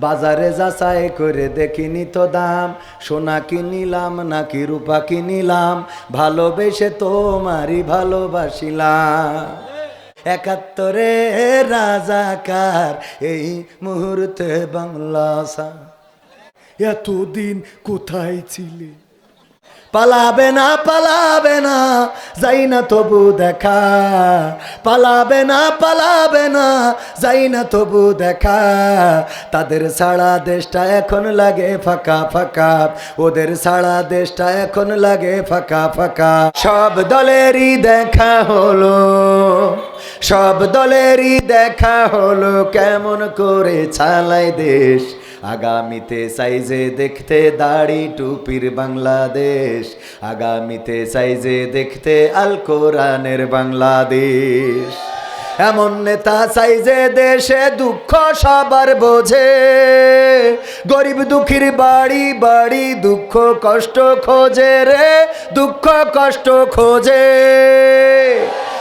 বাজারে যাচাই করে দেখিনি তো দাম। সোনা কিনিলাম, নাকি রূপা কিনিলাম। ভালোবেসে তোমারই ভালোবাসিলাম। একাত্তরে রাজাকার, এই মুহূর্তে বাংলা এতদিন কোথায় ছিলে? পালাবে না পালাবে না, যাই না তবু দেখা। পালাবে না পালাবে না, যাই না তবু দেখা। তাদের সারা দেশটা এখন লাগে ফাঁকা ফাঁকা। ওদের সারা দেশটা এখন লাগে ফাঁকা ফাঁকা। সব দলেরই দেখা হলো, সব দলেরই দেখা হলো, কেমন করে চালায় দেশ। আগামীতে সাইজে দেখতে দাড়ি টুপির বাংলাদেশ। আগামীতে সাইজে দেখতে আল কোরআনের বাংলাদেশ। এমন নেতা সাইজে দেশে দুঃখ সবার বোঝে। গরিব দুঃখীর বাড়ি বাড়ি দুঃখ কষ্ট খোঁজে রে, দুঃখ কষ্ট খোঁজে।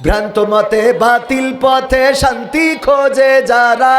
ভ্রান্ত মতে বাতিল পথে শান্তি খোঁজে যারা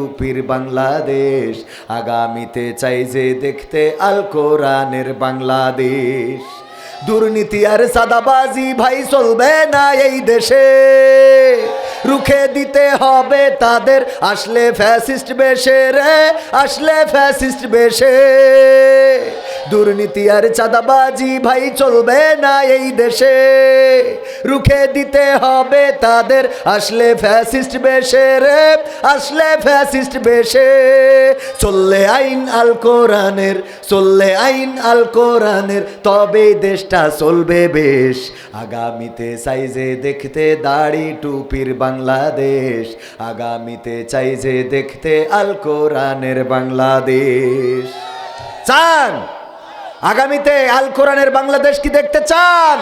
টুপির বাংলাদেশ আগামীতে চাই যে দেখতে আল কোরআনের বাংলাদেশ। দুর্নীতি আর সাদাবাজি ভাই চলবে না এই দেশে। রুখে দিতে হবে তাদের, আসলে ফ্যাসিস্ট বেশে রে, আসলে ফ্যাসিস্ট বেশে। দুর্নীতি আর চাঁদাবাজি ভাই চলবে না এই দেশে। রুখে দিতে হবে তাদের, আসলে ফ্যাসিস্ট বেশে রে, আসলে ফ্যাসিস্ট বেশে। চললে আইন আল কোরআনের, চললে আইন আল কোরআনের, তবেই দেশটা চলবে বেশ। আগামীতে চাই যে দেখতে দাড়ি টুপির বাংলাদেশ। আগামীতে চাই যে দেখতে আল কোরআনের বাংলাদেশ। চান? আগামীতে আল কোরআনের বাংলাদেশ কি দেখতে চান?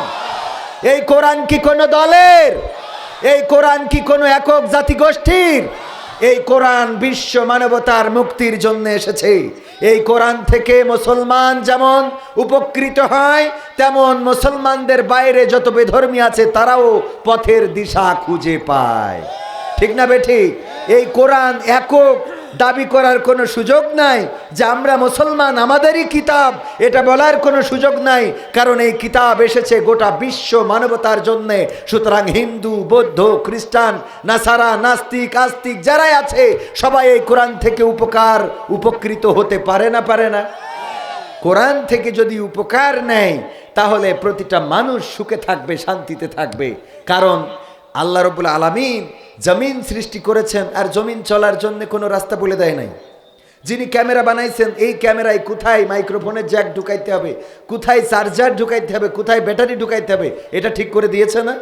এই কোরআন কি কোনো দলের? এই কোরআন কি কোনো একক জাতিগোষ্ঠীর? এই কোরআন বিশ্ব মানবতার মুক্তির জন্য এসেছে। এই কোরআন থেকে মুসলমান যেমন উপকৃত হয়, তেমন মুসলমানদের বাইরে যত বেধর্মী আছে, তারাও পথের দিশা খুঁজে পায়। ঠিক না বেঠিক এই কোরআন একক দাবি করার কোনো সুযোগ নাই যে আমরা মুসলমান, আমাদেরই কিতাব। এটা বলার কোনো সুযোগ নাই, কারণ এই কিতাব এসেছে গোটা বিশ্ব মানবতার জন্যে। সুতরাং হিন্দু, বৌদ্ধ, খ্রিস্টান, নাসারা, নাস্তিক, আস্তিক যারাই আছে, সবাই এই কোরআন থেকে উপকার, উপকৃত হতে পারে না পারে না। কোরআন থেকে যদি উপকার নেয়, তাহলে প্রতিটা মানুষ সুখে থাকবে, শান্তিতে থাকবে। কারণ আল্লাহ রবুল আলমিন জমিন সৃষ্টি করেছেন আর জমিন চলার জন্য কোনো রাস্তা বলে দেয় নাই। যিনি ক্যামেরা বানাইছেন, এই ক্যামেরায় কোথায় মাইক্রোফোনের জ্যাক ঢুকাইতে হবে, কোথায় চার্জার ঢুকাইতে হবে, কোথায় ব্যাটারি ঢুকাইতে হবে, এটা ঠিক করে দিয়েছে না?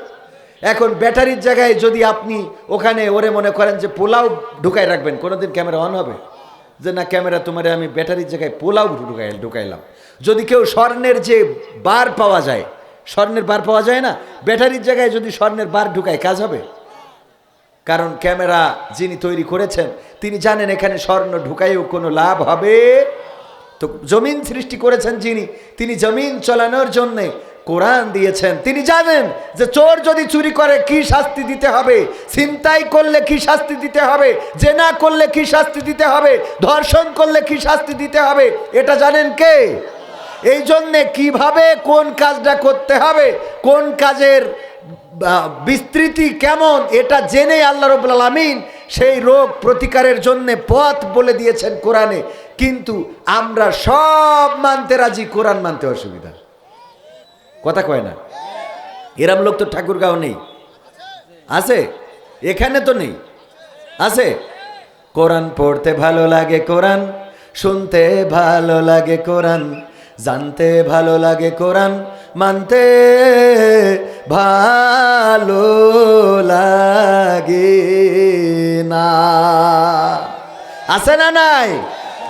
এখন ব্যাটারির জায়গায় যদি আপনি ওখানে ওরে মনে করেন যে পোলাও ঢুকাই রাখবেন, কোনোদিন ক্যামেরা অন হবে? যে না, ক্যামেরা তোমার আমি ব্যাটারির জায়গায় পোলাও ঢুকাই ঢুকাইলাম। যদি কেউ স্বর্ণের যে বার পাওয়া যায় স্বর্ণের বার পাওয়া যায় না। ব্যাটারির জায়গায় যদি স্বর্ণের বার ঢুকায়, কাজ হবে? কারণ ক্যামেরা যিনি তৈরি করেছেন, তিনি জানেন এখানে স্বর্ণ ঢুকাইও কোনো লাভ হবে। তো জমিন সৃষ্টি করেছেন যিনি, তিনি জমিন চালানোর জন্যে কোরআন দিয়েছেন। তিনি জানেন যে চোর যদি চুরি করে, কি শাস্তি দিতে হবে? ছিনতাই করলে কি শাস্তি দিতে হবে? জেনা করলে কি শাস্তি দিতে হবে? ধর্ষণ করলে কি শাস্তি দিতে হবে? এটা জানেন কে? এই জন্যে কীভাবে কোন কাজটা করতে হবে, কোন কাজের বিস্তৃতি কেমন, এটা জেনে আল্লাহ রবুল আলমিন সেই রোগ প্রতিকারের জন্য পথ বলে দিয়েছেন কোরআনে। কিন্তু আমরা সব মানতে রাজি, কোরআন মানতে অসুবিধা। কথা কয় না? এরম লোক তো ঠাকুরগাঁও নেই। আছে? এখানে তো নেই। আছে? কোরআন পড়তে ভালো লাগে কোরআন, শুনতে ভালো লাগে কোরআন জানতে ভালো লাগে কোরআন, মানতে ভালো লাগে না। আছে না নাই?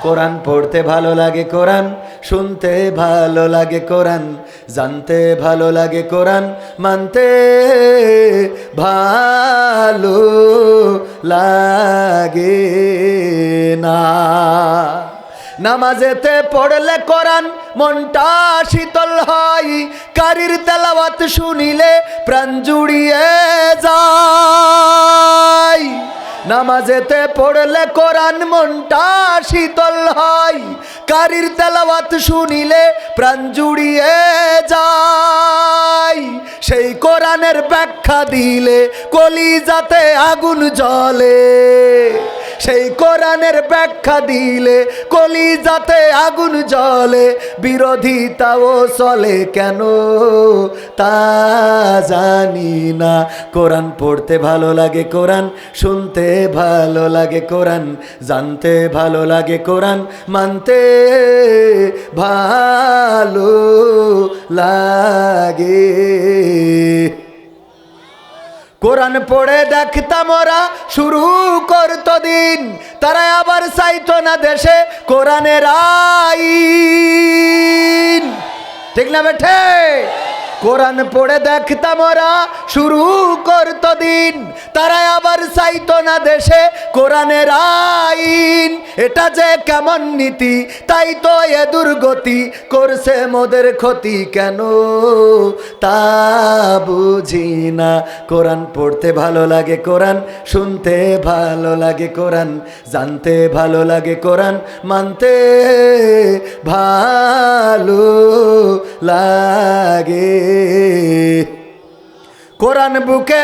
কোরআন পড়তে ভালো লাগে কোরআন, শুনতে ভালো লাগে কোরআন, জানতে ভালো লাগে কোরআন, মানতে ভালো লাগে না। নামাজেতে পড়লে কোরআন মনটা শীতল হয় কারির তেলাওয়াত শুনিলে প্রাণ জুড়িয়ে যায়। নামাজেতে পড়লে কোরআন মনটা শীতল হয়, কারির তেলাওয়াত শুনিলে প্রাণ জুড়িয়ে যায়। সেই কোরআনের ব্যাখ্যা দিলে কলিজাতে আগুন জ্বলে। সেই কোরআনের ব্যাখ্যা দিলে কলিজাতে আগুন জ্বলে। বিরোধিতাও চলে কেন? তা জানি না। কোরআন পড়তে ভালো লাগে, কোরআন শুনতে ভালো লাগে কোরআন, জানতে ভালো লাগে কোরআন, মানতে ভালো লাগে। কোরআন পড়ে দেখতাম ওরা, শুরু করতো দিন, তারা আবার চাইতো না দেশে কোরআনের আইন। ঠিক না বেঠে? কোরআন পড়ে দেখতাম ওরা, শুরু করতো দিন। তারা আবার চাইতো না দেশে কোরআনের আইন। এটা যে কেমন নীতি, তাই তো এ দুর্গতি করছে মোদের ক্ষতি কেন? তা বুঝি না। কোরআন পড়তে ভালো লাগে কোরআন, শুনতে ভালো লাগে কোরআন, জানতে ভালো লাগে কোরআন, মানতে ভালো লাগে। কোরআন বুকে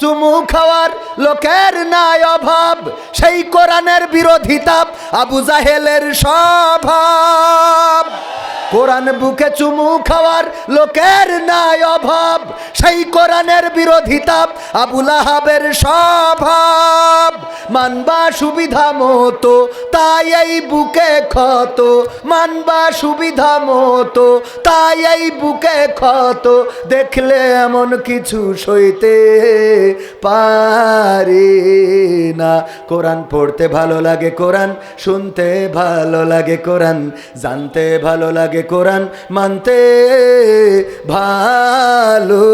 চুমু খাওয়ার লোকের নাই অভাব, সেই কোরআনের বিরোধিতা আবু জাহেলের স্বভাব। কোরআন বুকে চুমু খাওয়ার লোকের নাই অভাব, সেই কোরআনের বিরোধিতা আবুল আহাবের স্বভাব। মানবা সুবিধা মতো তাই এই বুকে ক্ষত, মানবা সুবিধা মতো তাই এই বুকে ক্ষত, দেখলে এমন কিছু সইতে পারি না। কোরআন পড়তে ভালো লাগে কোরআন, শুনতে ভালো লাগে কোরআন, জানতে ভালো লাগে কোরআন, মানতে ভালো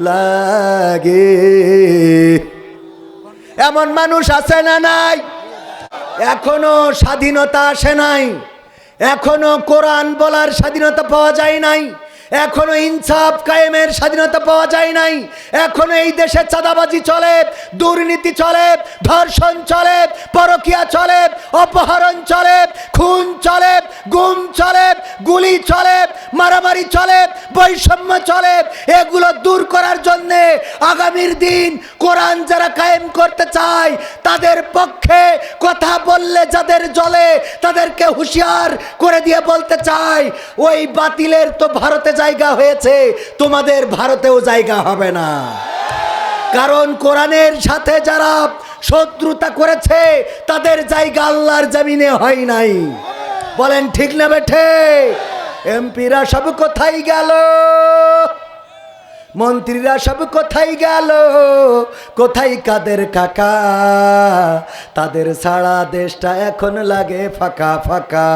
লাগে। এমন মানুষ আছে না নাই? এখনও স্বাধীনতা আসে নাই? এখনও কোরআন বলার স্বাধীনতা পাওয়া যায় নাই? এখনও ইনসাফ কায়েমের স্বাধীনতা পাওয়া যায় নাই। এখনও এই দেশে চাঁদাবাজি চলে, দুর্নীতি চলে, ধর্ষণ চলে, পরকিয়া চলে, অপহরণ চলে, খুন চলে, গুম চলে, গুলি চলে, মারামারি চলে, বৈষম্য চলে। এগুলো দূর করার জন্যে আগামীর দিন কোরআন যারা কায়েম করতে চায়, তাদের পক্ষে কথা বললে যাদের জলে তাদেরকে হুঁশিয়ার করে দিয়ে বলতে চাই ওই বাতিলের তো ভারতে জায়গা হয়েছে, তোমাদের ভারতেও জায়গা হবে না। কারণ কোরআনের সাথে যারা শত্রুতা করেছে, তাদের জায়গা আল্লাহর জমিনে হয় নাই। বলেন, ঠিক না বেঠে? এমপিরা সব কোথায় গেল? মন্ত্রীরা সব কোথায় গেল? কোথায় কাদের কাকা? তাদের সারা দেশটা এখন লাগে ফাঁকা ফাঁকা।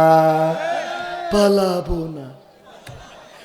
পালাবো না।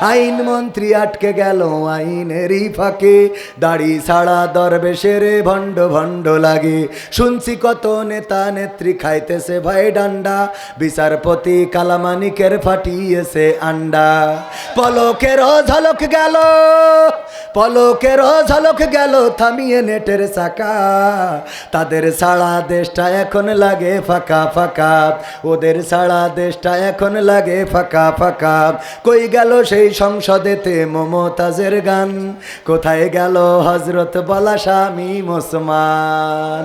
আইন মন্ত্রী আটকে গেল আইনেরই ফাঁকে। দাড়ি ছাড়া দরবেশের ভণ্ড ভণ্ড লাগে। শুনছি কত নেতা নেত্রী খাইতেছে ভাই ডান্ডা। বিচারপতি কালামানিকের ফাটিয়েছে আন্ডা। পলকের ঝলক গেল, পলকের ঝলক গেল থামিয়ে নেটের চাকা। তাদের সারা দেশটা এখন লাগে ফাঁকা ফাঁকা। ওদের সারা দেশটা এখন লাগে ফাঁকা ফাঁকা। কই গেল সেই সংসদেতে মমতাজের গান। কোথায় গেল হজরত বলা স্বামী মুসলমান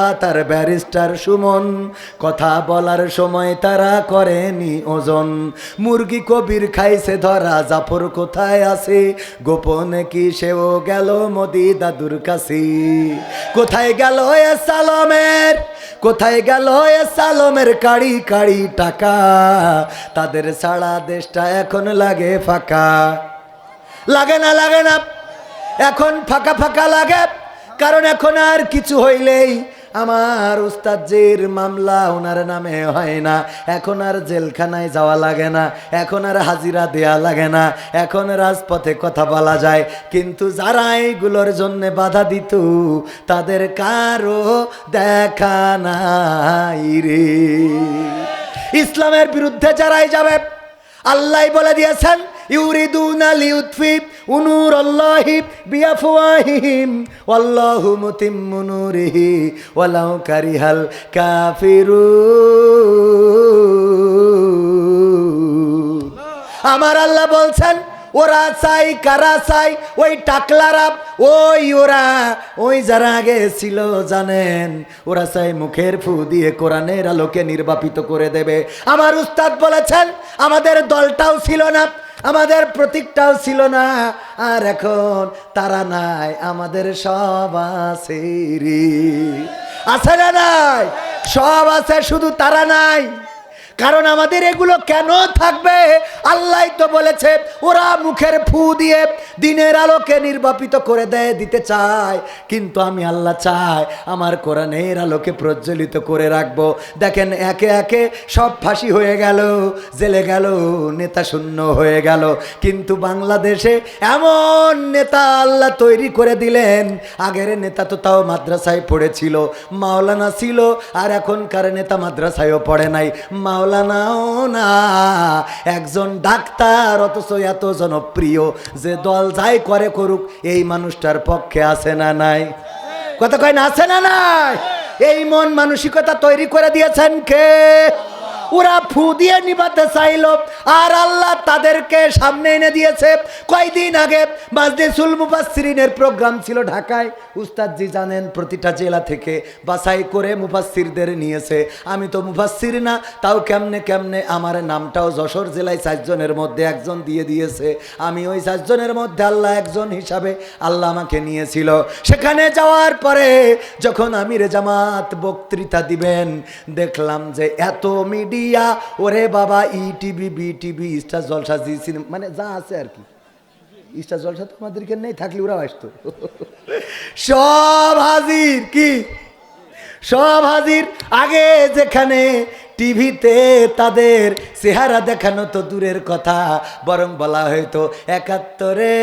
তার ব্যারিস্টার সুমন। কথা বলার সময় তারা করেনি ওজন। মুরগি কবির খাইছে ধরা, জাফর কোথায় আছে? গোপনে কি সেও গেল মোদি দাদুর কাছে? কোথায় গেল এ সালমের? কোথায় গেল এ সালমের কাড়ি কাড়ি টাকা? তাদের সারা দেশটা এখন লাগে ফাঁকা। লাগে না লাগে না। এখন ফাঁকা ফাঁকা লাগে। কারণ এখন আর কিছু হইলেই আমার উস্তাদের মামলা ওনার নামে হয় না। এখন আর জেলখানায় যাওয়া লাগে না, এখন আর হাজিরা দেয়া লাগে না, এখন রাজপথে কথা বলা যায়। কিন্তু যারা এইগুলোর জন্য বাধা দিত, তাদের কারও দেখা নাই রে। ইসলামের বিরুদ্ধে যারাই যাবে, আল্লাহ বলে দিয়েছেন ইউরিদুনা লিউতফি উনুর আল্লাহি বিআফওয়াহিহিম, ওয়াল্লাহু মুতিম্মু নূরিহি, ওয়ালাউ কারিহাল কাফিরুন। আমার আল্লাহ বলছেন, ওরা চাই, কারা চাই? ওই টাকলারা ওই ওরা, ওই যারা আগে ছিল জানেন, ওরা চাই মুখের ফু দিয়ে কোরআনের আলোকে নির্বাপিত করে দেবে। আমার উস্তাদ বলেছেন, আমাদের দলটাও ছিল না আমাদের প্রতীকটাও ছিল না। আর এখন তারা নাই, আমাদের সব আছে রে। আছে না নাই? সব আছে, শুধু তারা নাই। কারণ আমাদের এগুলো কেন থাকবে? আল্লাহ তো বলেছে, ওরা মুখের ফু দিয়ে দিনের আলোকে নির্বাপিত করে দেয়, দিতে চায়। কিন্তু আমি আল্লাহ চাই, আমার কোরআনের আলোকে প্রজ্বলিত করে রাখব। দেখেন, একে একে সব ফাঁসি হয়ে গেল, জেলে গেল, নেতা শূন্য হয়ে গেল। কিন্তু বাংলাদেশে এমন নেতা আল্লাহ তৈরি করে দিলেন, আগের নেতা তো তাও মাদ্রাসায় পড়েছিল, মাওলানা ছিল, আর এখনকার নেতা মাদ্রাসায়ও পড়ে নাই। মাওলানাও না। একজন ডাক্তার, অথচ এত জনপ্রিয়। যে দল যাই করে করুক, এই মানুষটার পক্ষে আছে না নাই? কথা কয় না, আছে না নাই? এই মন মানসিকতা তৈরি করে দিয়েছেন কে? ওরা ফু দিয়ে নিবাতে চাইল। আর আল্লাহ তাদেরকে সামনে এনে দিয়েছে। কয়দিন আগে মাজলিসুল মুফাসসিরিনের প্রোগ্রাম ছিল ঢাকায়। উস্তাদজি জানেন প্রতিটা জেলা থেকে বাছাই করে মুফাসসিরদের নিয়েছে। আমি তো মুফাসসির না, তাও কেমনে কেমনে আমার নামটাও যশোর জেলায় চারজনের মধ্যে একজন দিয়ে দিয়েছে। আমি ওই চারজনের মধ্যে আল্লাহ একজন হিসাবে আল্লাহ আমাকে নিয়েছিল। সেখানে যাওয়ার পরে যখন আমির জামাত বক্তৃতা দিবেন, দেখলাম যে এত মিডিয়া ওরে বাবা E TV B TV star Jalsha Zee cinema মানে যা আছে আর কি। স্টার জলসা তো আমাদেরকে নেই, থাকলে ওরাও আসতো। সব হাজির কি? সব হাজির। আগে যেখানে টিভিতে তাদের চেহারা দেখানো তো দূরের কথা, বরং বলা হয়তো একাত্তরে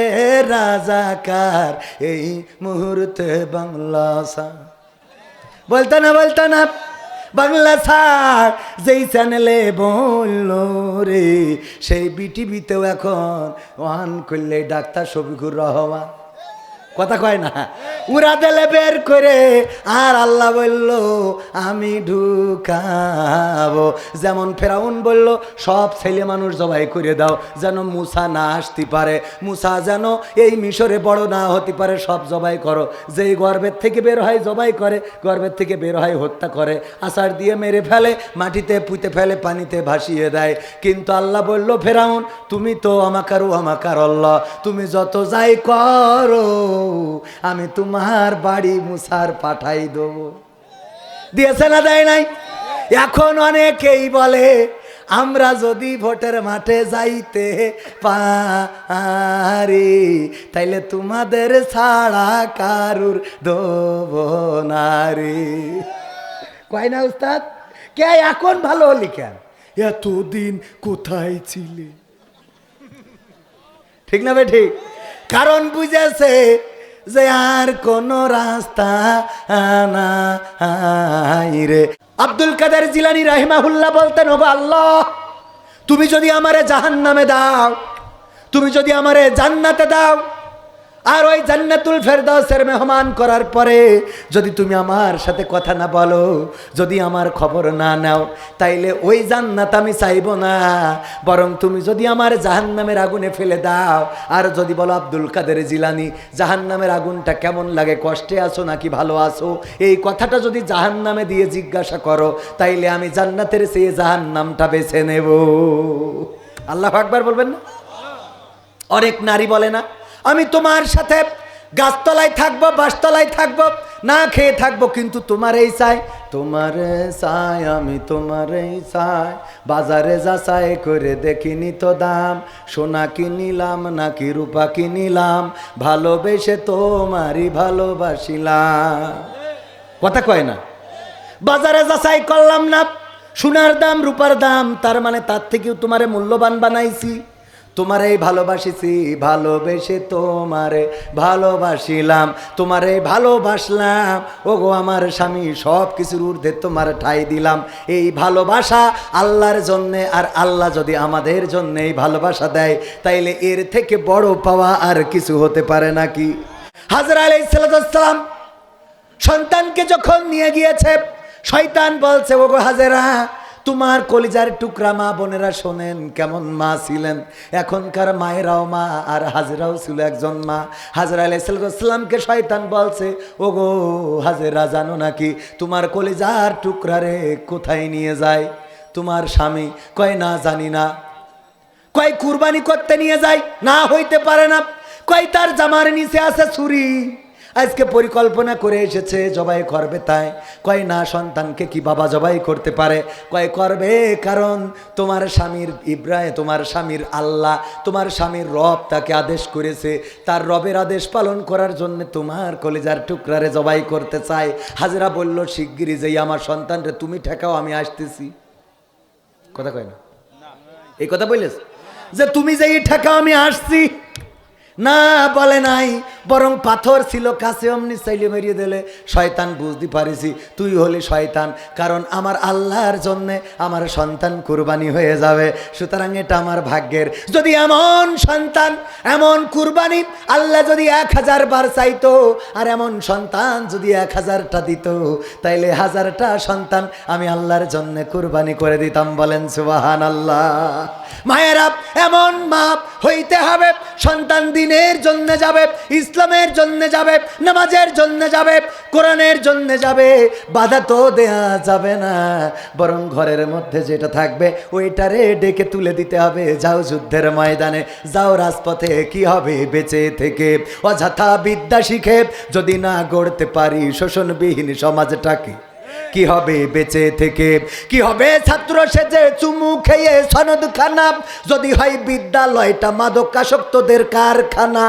রাজাকার, এই মুহূর্তে বাংলা বলতো না বলতো না। বাংলা ছাড় যেই চ্যানেলে বলল রে সেই বিটিভিতেও এখন ওয়ান করলে ডাক্তার শফিকুর রহমান। কথা কয় না। উড়া দিলে বের করে আর আল্লাহ বলল, আমি ঢুকাবো। যেমন ফেরাউন বলল, সব ছেলে মানুষ জবাই করে দাও, যেন মুসা না আসতে পারে। মুসা যেন এই মিশরে বড় না হতে পারে, সব জবাই করো। যেই গর্বের থেকে বের হয় জবাই করে, গর্বের থেকে বের হয় হত্যা করে। আষাঢ় দিয়ে মেরে ফেলে, মাটিতে পুঁতে ফেলে, পানিতে ভাসিয়ে দেয়। কিন্তু আল্লাহ বলল, ফেরাউন, তুমি তো আমাকারু আমাকার আল্লাহ। তুমি যত যাই করো আমি তোমার বাড়ি মুসার পাঠাই দেবো। দিয়েছে না দেয় নাই? এখন অনেকেই বলে, আমরা যদি ভোটের মাঠে যাইতে পারি, তাইলে তোমাদের ছাড়া কারুর দেব নারী কয় না উস্তাদ? কে এখন ভালো হলি কেন? এতদিন কোথায় ছিলে? ঠিক না বে ঠিক? কারণ বুঝেছে যে আর কোন রাস্তা নাই রে। আব্দুল কাদের জিলানি রাহিমাহুল্লাহ বলতেন, ওগো আল্লাহ, তুমি যদি আমারে জাহান নামে দাও, তুমি যদি আমারে জান্নাতে দাও আর ওই জান্নাতুল ফেরদাউসের মেহমান করার পরে যদি তুমি আমার সাথে কথা না বলো, যদি আমার খবর না নাও, তাইলে ওই জান্নাত আমি চাইব না। বরং তুমি যদি আমার জাহান্নামের আগুনে ফেলে দাও, আর যদি বলো, আব্দুল কাদের জিলানি, জাহান্নামের আগুনটা কেমন লাগে? কষ্টে আছো নাকি ভালো আছো? এই কথাটা যদি জাহান্নামে দিয়ে জিজ্ঞাসা করো, তাইলে আমি জান্নাতের চেয়ে জাহান্নামটা বেছে নেব। আল্লাহ আকবার বলবেন না? অনেক নারী বলে না? আমি তোমার সাথে গাছতলায় থাকব, বাসতলায় থাকব, না খেয়ে থাকব, কিন্তু তোমার এই চাই তোমার চাই, আমি তোমার এই চাই। বাজারে যাচাই করে দেখিনি তো দাম, সোনা কিনিলাম, নাকি রূপা কিনিলাম, ভালোবেসে তোমারই ভালোবাসিলাম। কথা কয় না? বাজারে যাচাই করলাম না, সোনার দাম, রূপার দাম, তার মানে তার থেকেও তোমারে মূল্যবান বানাইছি। তোমারে ভালোবাসিছি, ভালোবেসে তোমারে ভালোবাসিলাম, তোমারে ভালোবাসলাম। ও গো আমার স্বামী সব কিছুর ঊর্ধ্বে তোমার ঠাই দিলাম। এই ভালোবাসা আল্লাহর জন্যে আর আল্লাহ যদি আমাদের জন্য এই ভালোবাসা দেয়, তাইলে এর থেকে বড় পাওয়া আর কিছু হতে পারে নাকি? হাজরা আলাইসালাম সন্তানকে যখন নিয়ে গিয়েছে, শয়তান বলছে ও গো হাজেরা তোমার কলিজার টুকরা মা বোনেরা শোনেন কেমন মা ছিলেন। এখনকার মায়েরাও মা, আর হাজরাও ছিল একজন মা। হাজরা আলাইসালামকে শয়তান বলছে ও গো হাজেরা, জানো নাকি তোমার কলিজার টুকরা রে কোথায় নিয়ে যায়? তোমার স্বামী কয়, না, জানি না। কয়, কুরবানি করতে নিয়ে যায়? না, হইতে পারে না। কয়, তার জামার নিচে আছে ছুরি। আজকে পরিকল্পনা করে এসেছে, জবাই করবে তাই। কয়, না, সন্তানকে কি বাবা জবাই করতে পারে? কয়, করবে, কারণ তোমার স্বামীর ইব্রাহিম তোমার স্বামীর আল্লাহ, তোমার স্বামীর রব তাকে আদেশ করেছে। তার রবের আদেশ পালন করার জন্য তোমার কলেজার টুকরারে জবাই করতে চায়। হাজরা বলল, শিগগিরই যেই আমার সন্তানরে তুমি ঠেকাও, আমি আসতেছি। কথা কয় না? এই কথা বললেস যে তুমি যে ঠেকাও, আমি আসছি। না বলে নাই, বরং পাথর ছিল কাছে, অমনি চাইলে মেরিয়ে দিলে, শয়তান বুঝতে পারিছি, তুই হলি শয়তান, কারণ আমার আল্লাহর জন্যে আমার সন্তান কুরবানি হয়ে যাবে, সুতরাং এটা আমার ভাগ্যের। যদি এমন সন্তান, এমন কুরবানি আল্লাহ যদি এক হাজার বার চাইতো, আর এমন সন্তান যদি এক হাজারটা দিত, তাইলে হাজারটা সন্তান আমি আল্লাহর জন্যে কুরবানি করে দিতাম বলেন সুবাহান আল্লাহ মায়েরা এমন মাপ হইতে হবে। সন্তান দিনের জন্য যাবে, ইসলামের জন্য যাবে, নামাজের জন্য যাবে, কোরআনের জন্য যাবে, বাধা তো দেয়া যাবে না। বরং ঘরের মধ্যে যেটা থাকবে, ওইটারে ডেকে তুলে দিতে হবে। যাও যুদ্ধের ময়দানে, যাও রাজপথে, কি হবে বেঁচে থেকে? অযথা বিদ্যা শিখে যদি না গড়তে পারি শোষণবিহীন সমাজটাকে। কি হবে বেঁচে থেকে? কি হবে ছাত্র সেজে চুমু খেয়ে সনদ খানা যদি হয় বিদ্যালয়টা মাদকাসক্তদের কারখানা।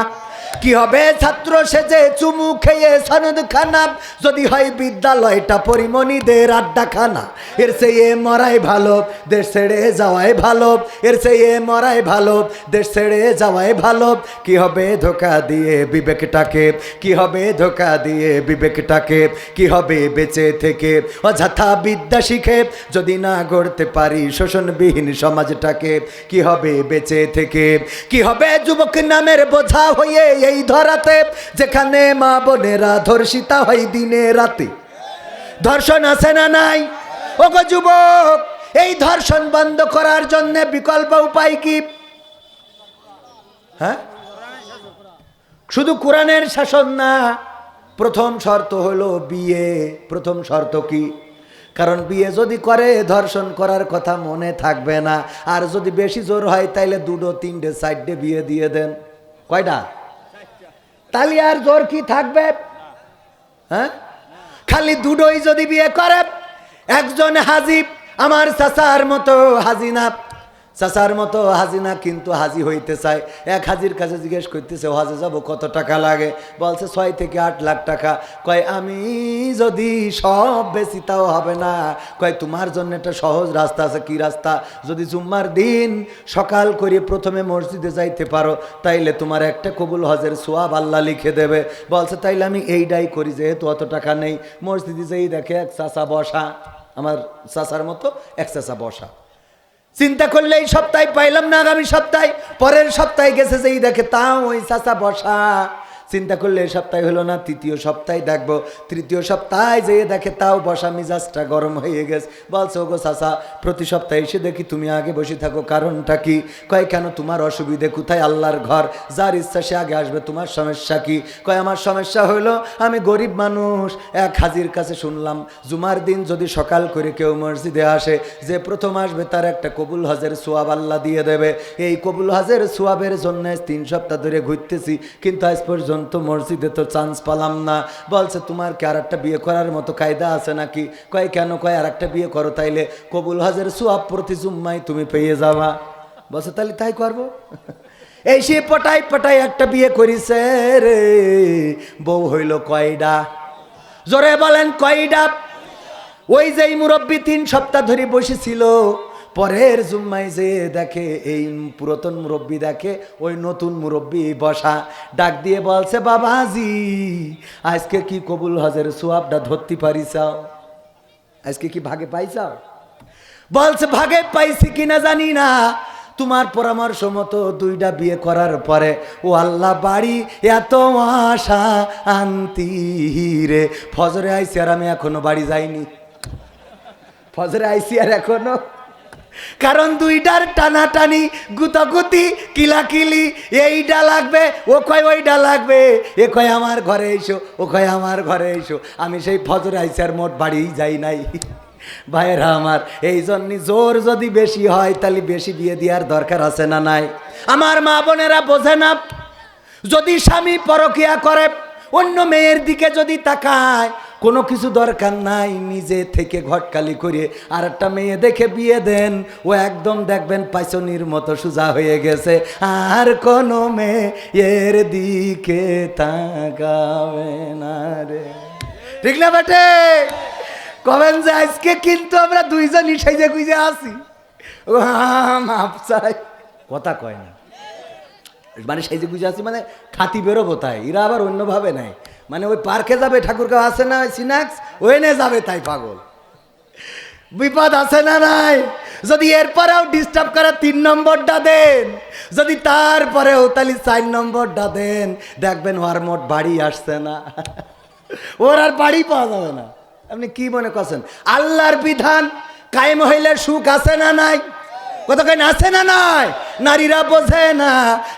কি হবে? ছাত্র সেজে চুমু খেয়ে সনদ খানা যদি হয় বিদ্যালয়টা পরিমণিদের আড্ডাখানা। এর সে এ মরাই ভালো, দেশ ছেড়ে যাওয়াই ভালো। এর এ মরাই ভালো, দেশ ছেড়ে যাওয়াই ভালো। কি হবে ধোকা দিয়ে বিবেকটাকে? কি হবে ধোকা দিয়ে বিবেকটাকে? কি হবে বেঁচে থেকে? অযথা বিদ্যা শিখে যদি না গড়তে পারি শোষণবিহীন সমাজটাকে, কি হবে বেঁচে থেকে? কি হবে যুবক নামের বোঝা হয়ে এই ধরাতে, যেখানে মা বোনেরা ধর্ষিতা হয় দিনে রাতে। ধর্ষণ আছে না নাই? ওগো যুবক, এই ধর্ষণ বন্ধ করার জন্য বিকল্প উপায় কি? হ্যাঁ? শুধু কোরআনের শাসন না, প্রথম শর্ত হলো বিয়ে। প্রথম শর্ত কি? কারণ বিয়ে যদি করে, ধর্ষণ করার কথা মনে থাকবে না। আর যদি বেশি জোর হয়, তাইলে দুটো, তিনটে সাইডে বিয়ে দিয়ে দেন। কয়টা? তাহলে আর জোর কি থাকবে? হ্যাঁ? খালি দুটোই যদি বিয়ে করে, একজন হাজিব, আমার চাচার মতো হাজিনা চাচার মতো হাজি না, কিন্তু হাজি হইতে চায়। এক হাজির কাছে জিজ্ঞেস করতেছে হাজে যাব, কত টাকা লাগে? বলছে, ছয় থেকে আট লাখ টাকা। কয়, আমি যদি সব বেশি, তাও হবে না। কয়, তোমার জন্য একটা সহজ রাস্তা আছে। কি রাস্তা? যদি জুম্মার দিন সকাল করে প্রথমে মসজিদে যাইতে পারো, তাইলে তোমার একটা কবুল হজের সোয়াব আল্লাহ লিখে দেবে। বলছে, তাইলে আমি এইটাই করি, যেহেতু অত টাকা নেই। মসজিদে যেই দেখে এক চাচা বসা, আমার চাচার মতো এক চাচা বসা। চিন্তা করলে এই সপ্তাহে পাইলাম না, আগামী সপ্তাহে, পরের সপ্তাহে গেছে যেই দেখে তাও ওই চাচা বসা। চিন্তা করলে এই সপ্তাহে হলো না, তৃতীয় সপ্তাহে দেখব। তৃতীয় সপ্তাহে যেয়ে দেখে তাও বসা মিজাজটা গরম হয়ে গেছে। বলছে, ওগো চাচা, প্রতি সপ্তাহে এসে দেখি তুমি আগে বসে থাকো, কারণটা কি? কয়, কেন তোমার অসুবিধে? কোথায় আল্লাহর ঘর? যার ইচ্ছা সে আগে আসবে, তোমার সমস্যা কি? কয়, আমার সমস্যা হলো, আমি গরিব মানুষ। এক হাজির কাছে শুনলাম, জুমার দিন যদি সকাল করে কেউ মসজিদে আসে, যে প্রথম আসবে তার একটা কবুল হজের সোয়াব আল্লাহ দিয়ে দেবে। এই কবুল হজের সোয়াবের জন্য তিন সপ্তাহ ধরে ঘুরতেছি, কিন্তু আজ পর্যন্ত মসজিদে তো চান্স পালাম না। বলছে, তোমার কি আর একটা বিয়ে করার মতো কায়দা আছে নাকি? কয়, কেন কয় আর একটা বিয়ে করো তাইলে। কবুল হজের সোয়াব প্রতি জুম্মাই তুমি পেয়ে যাবা। বলছে তাহলে তাই করব? এই সে পটাই পটাই একটা বিয়ে করিছে রে। বউ হইল কয়ডা? জোরে বলেন, কয়ডা? ওই যেই মুরব্বী তিন সপ্তাহ ধরে বসেছিল। পরের জুম্মাই যে দেখে, এই পুরাতন মুরব্বী দেখে, ওই নতুন মুরব্বী বসা, ডাক দিয়ে বলছে, বাবাজি, আজকে কি কবুল হজের সোয়াবটা ধরতে পারিসাও আজকে কি ভাগে পাইছাও? বলছে, ভাগে পাইছি কিনা জানি না। তোমার পরামর্শ মতো দুইটা বিয়ে করার পরে, ও আল্লাহ বাড়ি এত আশা আন্তি রে। ফজরে আইসি আর আমি এখনও বাড়ি যাইনি। ফজরে আইসি আর এখনও কারণ দুইটার টানাটানি গুতাগুতি, কিলাকিলি এইটা লাগবে, ও কয় ওইটা লাগবে। এ কয় আমার ঘরে এসো, ও কয় আমার ঘরে এসো। আমি সেই ফজরে আইসি আর মোট বাড়ি যাই নাই। ভাইয়েরা আমার, এই জন্য জোর যদি বেশি হয়, তাহলে বেশি বিয়ে দেওয়ার দরকার আছে না নাই? আমার মা বোনেরা বোঝে না, যদি স্বামী পরকিয়া করে অন্য মেয়ের দিকে যদি তাকায়, কোনো কিছু দরকার নাই, নিজে থেকে ঘটকালি করে আর একটা মেয়ে দেখে বিয়ে দেন। ও একদম দেখবেন পাইচনির মতো সোজা হয়ে গেছে। আর কোনো মেয়ে এর দিকে তাকাবে না রে। ঠিক না বেটে? কবেন যে আজকে কিন্তু আমরা দুইজন ইসাইজে গুইজে আছি। ও, মাপ চাই। কথা কয় না। মানে সেই যে গুজে আছি মানে খাতি বেরোবো তাই, এরা আবার অন্যভাবে নাই। মানে ওই পার্কে যাবে ঠাকুর ঠাকুরগাঁও আছে না সিনাক্স, ওইনে যাবে তাই পাগল। বিপদ আছে না নাই? যদি এরপরেও ডিস্টার্ব করে, তিন নম্বরটা দেন। যদি তারপরেও তাহলে চার নম্বরটা দেন। দেখবেন ওর মোট বাড়ি আসছে না। ওর আর বাড়ি পাওয়া যাবে না। আপনি কি মনে করছেন? আল্লাহর বিধান কায়েম হইলে সুখ আছে না নাই? কতক্ষণ আছে না নাই? নারীরা বোঝে না।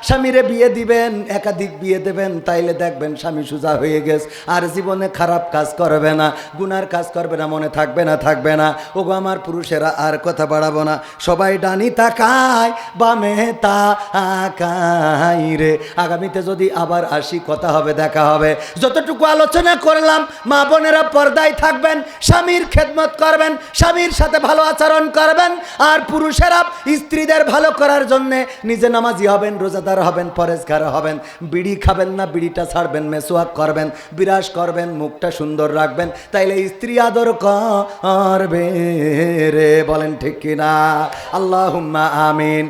স্বামীরে বিয়ে দিবেন, একাধিক বিয়ে দেবেন, তাইলে দেখবেন স্বামী সুজা হয়ে গেছে। আর জীবনে খারাপ কাজ করবে না, গুনার কাজ করবে না, মনে থাকবে না থাকবে না। ওগো আমার পুরুষেরা আর কথা বাড়াবো না। সবাই ডানি তাকায়, বামে তাকাই রে। আগামীতে যদি আবার আসি, কথা হবে, দেখা হবে। যতটুকু আলোচনা করলাম, মা বোনেরা পর্দায় থাকবেন, স্বামীর খেদমত করবেন, স্বামীর সাথে ভালো আচরণ করবেন, আর পুরুষেরা স্ত্রীদের ভালো করার জন্যে নিজে নামাজি হবেন, রোজাদার হবেন, পরেজগার হবেন, বিড়ি খাবেন না, বিড়িটা ছাড়বেন, মেসোয়াক করবেন বিরাস করবেন, মুখটা সুন্দর রাখবেন, তাইলে স্ত্রী আদর করবে রে, বলেন ঠিক কিনা? আল্লাহ আমিন।